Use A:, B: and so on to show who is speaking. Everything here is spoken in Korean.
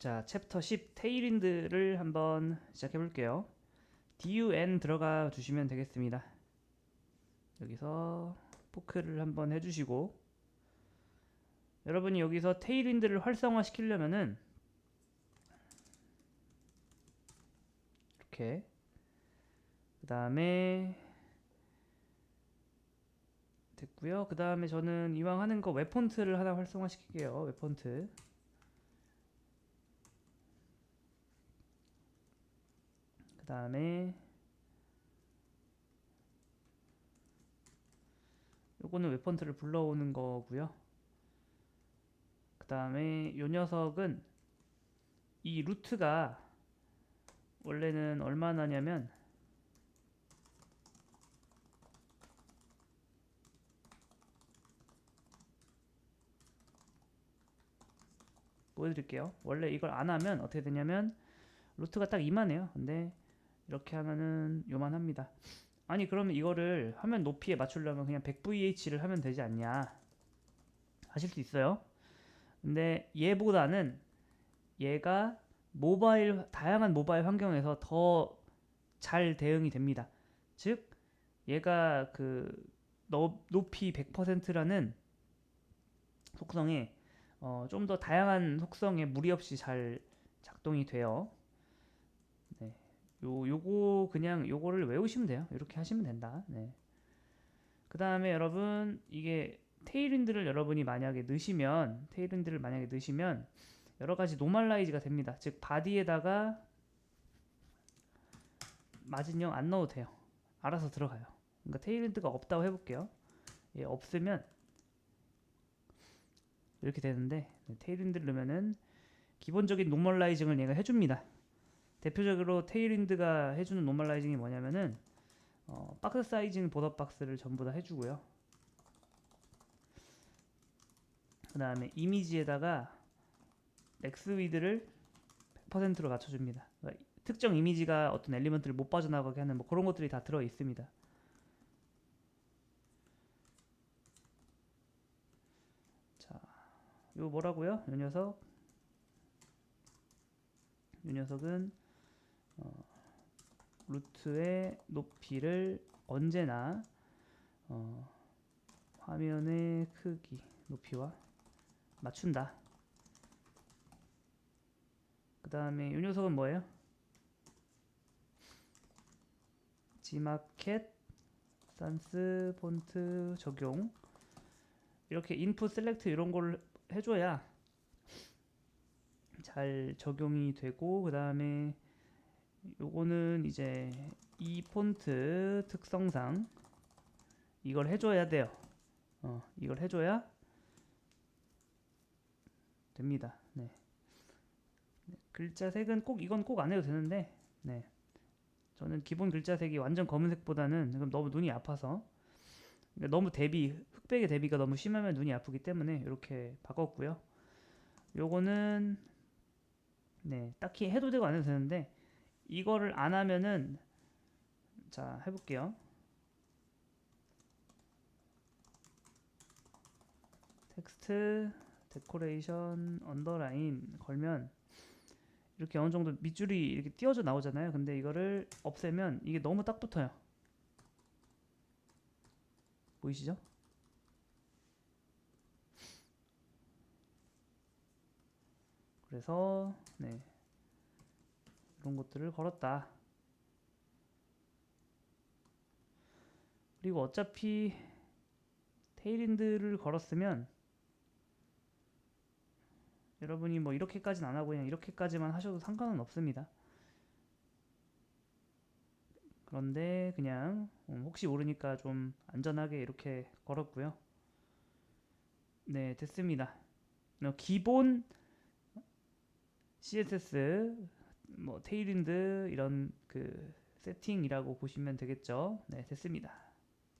A: 자, 챕터 10 테일윈드를 한번 시작해 볼게요. DUN 들어가 주시면 되겠습니다. 여기서 포크를 한번 해주시고 여러분이 여기서 테일윈드를 활성화 시키려면은 이렇게 그 다음에 됐고요. 그 다음에 저는 이왕 하는 거 웹폰트를 하나 활성화 시킬게요. 웹폰트 다음에 요거는 웹폰트를 불러오는 거고요. 그 다음에 요 녀석은 이 루트가 원래는 얼마나냐면 보여드릴게요. 원래 이걸 안 하면 어떻게 되냐면 루트가 딱 이만해요. 근데 이렇게 하면은 요만합니다. 아니 그러면 이거를 화면 높이에 맞추려면 그냥 100VH를 하면 되지 않냐 하실 수 있어요. 근데 얘보다는 얘가 모바일 다양한 모바일 환경에서 더 잘 대응이 됩니다. 즉 얘가 그 너- 높이 100%라는 속성에 어, 좀 더 다양한 속성에 무리 없이 잘 작동이 돼요. 네. 요 요거 그냥 요거를 외우시면 돼요. 이렇게 하시면 된다. 네. 그 다음에 여러분 이게 테일윈드를 여러분이 만약에 넣으시면 테일윈드를 만약에 넣으시면 여러 가지 노멀라이즈가 됩니다. 즉 바디에다가 마진형 안 넣어도 돼요. 알아서 들어가요. 그러니까 테일윈드가 없다고 해볼게요. 예, 없으면 이렇게 되는데 네, 테일윈드를 넣으면은 기본적인 노멀라이징을 얘가 해줍니다. 대표적으로 테일윈드가 해주는 노멀라이징이 뭐냐면은 어, 박스 사이징 보더 박스를 전부 다 해주고요. 그 다음에 이미지에다가 렉스 위드를 100%로 맞춰줍니다. 그러니까 특정 이미지가 어떤 엘리먼트를 못 빠져나가게 하는 뭐 그런 것들이 다 들어 있습니다. 자, 요 뭐라고요? 요 녀석, 요 녀석은 어, 루트의 높이를 언제나 어, 화면의 크기, 높이와 맞춘다. 그 다음에 이 녀석은 뭐예요? 지마켓 산스 폰트 적용 이렇게 인풋 셀렉트 이런 걸 해줘야 잘 적용이 되고 그 다음에 요거는 이제 이 폰트 특성상 이걸 해줘야 돼요. 어, 이걸 해줘야 됩니다. 네. 네, 글자 색은 꼭 이건 꼭 안 해도 되는데, 네. 저는 기본 글자 색이 완전 검은색보다는 그럼 너무 눈이 아파서 그러니까 너무 대비 흑백의 대비가 너무 심하면 눈이 아프기 때문에 이렇게 바꿨고요. 요거는 네 딱히 해도 되고 안 해도 되는데 이거를 안 하면은 자 해볼게요. 텍스트 데코레이션 언더라인 걸면 이렇게 어느 정도 밑줄이 이렇게 띄어져 나오잖아요. 근데 이거를 없애면 이게 너무 딱 붙어요. 보이시죠? 그래서 네 이런 것들을 걸었다. 그리고 어차피 테일인드를 걸었으면 여러분이 뭐 이렇게까지는 안 하고 그냥 이렇게까지만 하셔도 상관은 없습니다. 그런데 그냥 음, 혹시 모르니까 좀 안전하게 이렇게 걸었고요. 네, 됐습니다. 어, 기본 CSS 뭐 테일윈드 이런 그 세팅이라고 보시면 되겠죠. 네, 됐습니다.